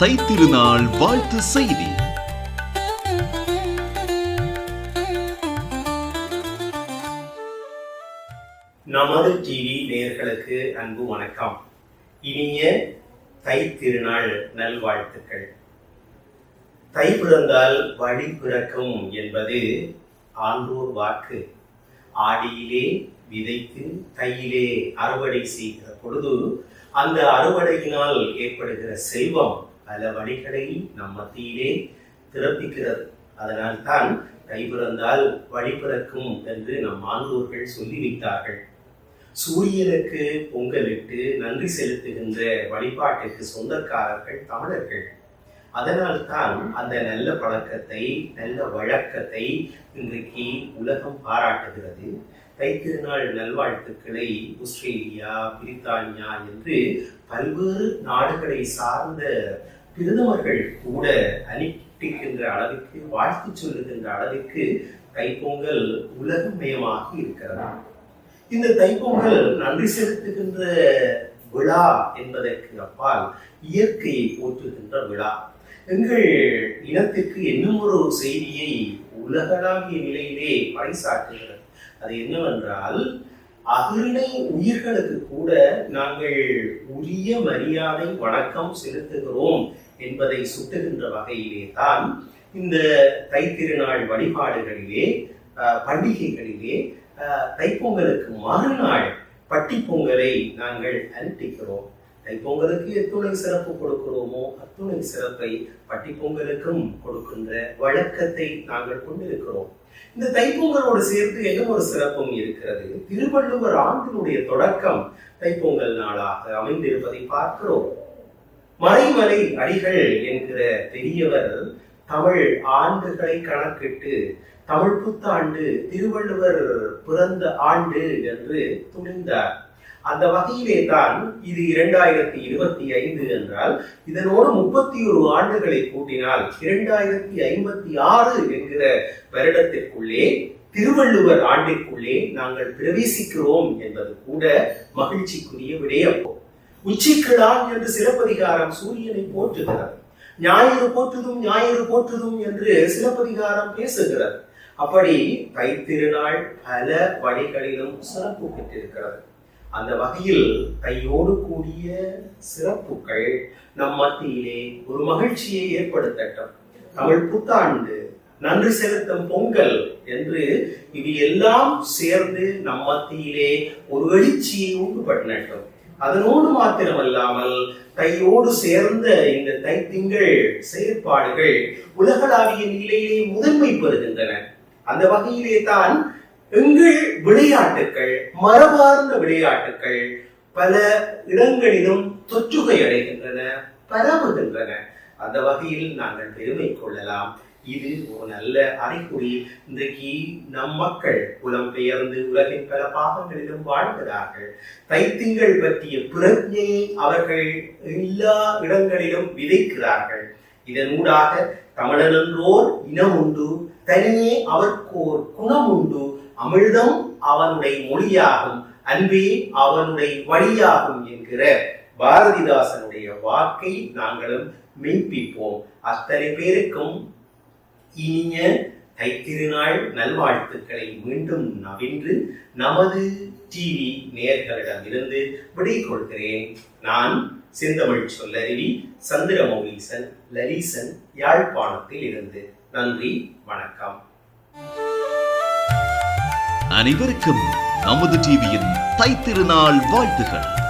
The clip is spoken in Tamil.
தைத்திருநாள் வாழ்த்து செய்தி. நமது டிவி நேர்களுக்கு அன்பு வணக்கம். இனிய தை திருநாள் நல்வாழ்த்துக்கள். தை பிறந்தால் வழி பிறக்கும் என்பது ஆன்றோர் வாக்கு. ஆடியிலே விதைத்து தையிலே அறுவடை செய்கிற பொழுது அந்த அறுவடையினால் ஏற்படுகிற செல்வம் பல வழிகளை நம் மத்தியிலே திறப்பிக்கிறது. அதனால்தான் தை பிறந்தால் வழி பிறக்கும் என்று நம் மாணவர்கள் சொல்லி வைத்தார்கள் சூரியனுக்கு பொங்கலிட்டு நன்றி செலுத்துகின்ற வழிபாட்டுக்கு சொந்தக்காரர்கள் தமிழர்கள். அதனால்தான் அந்த நல்ல பழக்கத்தை நல்ல வழக்கத்தை இன்றைக்கு உலகம் பாராட்டுகிறது. தைத்திருநாள் நல்வாழ்த்துக்களை ஆஸ்திரேலியா பிரித்தானியா என்று பல்வேறு நாடுகளை சார்ந்த பிரதமர்கள் கூட அனுப்பிக்கின்ற அளவுக்கு வாழ்த்து சொல்லுகின்ற அளவிற்கு தைப்பொங்கல் உலகமயமாக இருக்கிறதா? இந்த தைப்பொங்கல் நன்றி செலுத்துகின்ற விழா என்பதற்கு அப்பால் இயற்கையை போற்றுகின்ற விழா. எங்கள் இனத்திற்கு இன்னும் ஒரு செய்தியை உலகளாவிய நிலையிலே பறைசாற்றுகிறது. அது என்னவென்றால் அகிலை உயிர்களுக்கு கூட நாங்கள் உரிய மரியாதை வணக்கம் செலுத்துகிறோம் என்பதை சுட்டுகின்ற வகையிலே தான் இந்த தைத்திருநாள் வழிபாடுகளிலே பண்டிகைகளிலே தைப்பொங்கலுக்கு மறுநாள் பட்டிப்பொங்கலை நாங்கள் அனுப்பிக்கிறோம் தைப்பொங்கலுக்கு எத்துணை சிறப்பு கொடுக்கிறோமோ அத்துணை சிறப்பை பட்டிப்பொங்கலுக்கும் கொடுக்கின்ற வழக்கத்தை நாங்கள் கொண்டிருக்கிறோம். இந்த தைப்பொங்கலோடு சேர்த்து என்ன ஒரு சிறப்பும் இருக்கிறது. திருவள்ளுவர் ஆண்டினுடைய தொடக்கம் தைப்பொங்கல் நாளாக அமைந்திருப்பதை பார்க்கிறோம். மறைமலை அடிகள் என்கிற பெரியவர் தமிழ் ஆண்டுகளை கணக்கிட்டு தமிழ் புத்தாண்டு திருவள்ளுவர் பிறந்த ஆண்டு என்று துணிந்தார். அந்த வகையிலே தான் இது இரண்டாயிரத்தி இருபத்தி ஐந்து என்றால் இதனோடு முப்பத்தி ஒரு ஆண்டுகளை கூட்டினால் இரண்டாயிரத்தி ஐம்பத்தி ஆறு என்கிற வருடத்திற்குள்ளே திருவள்ளுவர் ஆண்டிற்குள்ளே நாங்கள் பிரவேசிக்கிறோம் என்பது கூட மகிழ்ச்சிக்குரிய விடயம். உச்சிக்கிழாம் என்று சிலப்பதிகாரம் சூரியனை போற்றுகிறது. ஞாயிறு போற்றுதும் ஞாயிறு போற்றுதும் என்று சிலப்பதிகாரம் பேசுகிறது. அப்படி தைத்திருநாள் பல வழிகளிலும் சிறப்பு பெற்றிருக்கிறது. அந்த வகையில் தையோடு கூடிய சிறப்புகள் நம் மத்தியிலே ஒரு மகிழ்ச்சியை ஏற்படுத்தட்டும். தமிழ் புத்தாண்டு நன்றி செலுத்தும் பொங்கல் என்று இது எல்லாம் சேர்ந்து நம் மத்தியிலே ஒரு எழுச்சியை உண்டு பண்ணட்டும் அதனோடு மாத்திரமல்லாமல் தையோடு சேர்ந்த இந்த தைத்திங்கள் செயற்பாடுகள் உலகளாவிய நிலையிலே முதன்மை பெறுகின்றன. அந்த வகையிலே தான் எங்கள் விளையாட்டுக்கள் மரபார்ந்த விளையாட்டுக்கள் பல இடங்களிலும் தொற்றுகை அடைகின்றன பரவுகின்றன. அந்த வகையில் நாங்கள் பெருமை கொள்ளலாம். இது ஒரு நல்ல அறிகுறி. இன்றைக்கு நம் மக்கள் புலம்பெயர்ந்து உலகின் பல பாகங்களிலும் வாழ்கிறார்கள் தைத்திங்கள் பற்றிய பிரஜையை அவர்கள் எல்லா இடங்களிலும் விதைக்கிறார்கள். இதனூடாக தமிழன் என்றோர் இனம் உண்டு தனியே அவர்க்கோர் குணம் உண்டு அமிழ்தம் அவனுடைய மொழியாகும் அன்பே அவனுடைய வழியாகும் என்கிற பாரதிதாசனுடைய வாக்கை நாங்களும் மெய்ப்பிப்போம். அத்தனை பேருக்கும் இனிய தைத்திருநாள் நல்வாழ்த்துக்களை மீண்டும் நவின்று நமது டிவி நேயர்களிடமிருந்து விடை கொள்கிறேன் நான் செந்தமிழ் சொல்லருவி சந்திரமௌலீசன் லலீசன் யாழ்ப்பாணத்தில் இருந்து. நன்றி வணக்கம். அனைவருக்கும் நமது டிவியின் தைத்திருநாள் வாழ்த்துகள்.